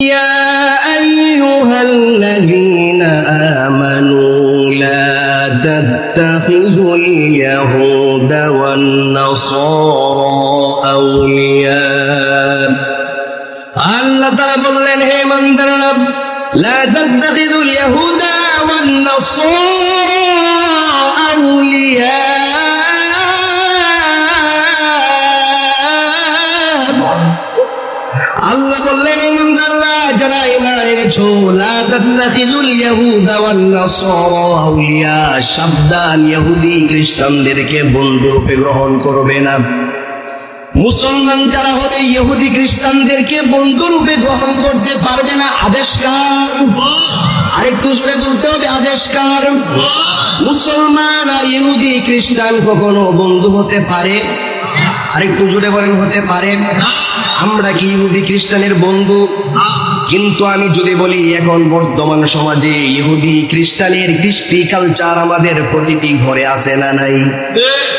يا أيها الذين آمنوا لا تتخذوا اليهود والنصارى أولياء আল্লাহ তারা বললেন হে মন্দারা لا تتخذوا اليهود والنصارى أولياء আল্লাহ বললেন ইমানদাররা যারা খ্রিস্টানদেরকে বন্ধু রূপে গ্রহণ করবে না। মুসলমান যারা হবে, ইহুদি খ্রিস্টানদেরকে বন্ধু রূপে গ্রহণ করতে পারবে না। আরেকটু জোরে বলতে হবে মুসলমান আর ইহুদি খ্রিস্টান কখনো বন্ধু হতে পারে? আরেকটু জোরে বলেন, হতে পারে। আমরা কি ইহুদি খ্রিস্টানের বন্ধু? কিন্তু আমি যদি বলি, এখন বর্তমান সমাজে ইহুদি খ্রিস্টানের কৃষ্টি কালচার আমাদের প্রতিটি ঘরে আছে না নাই?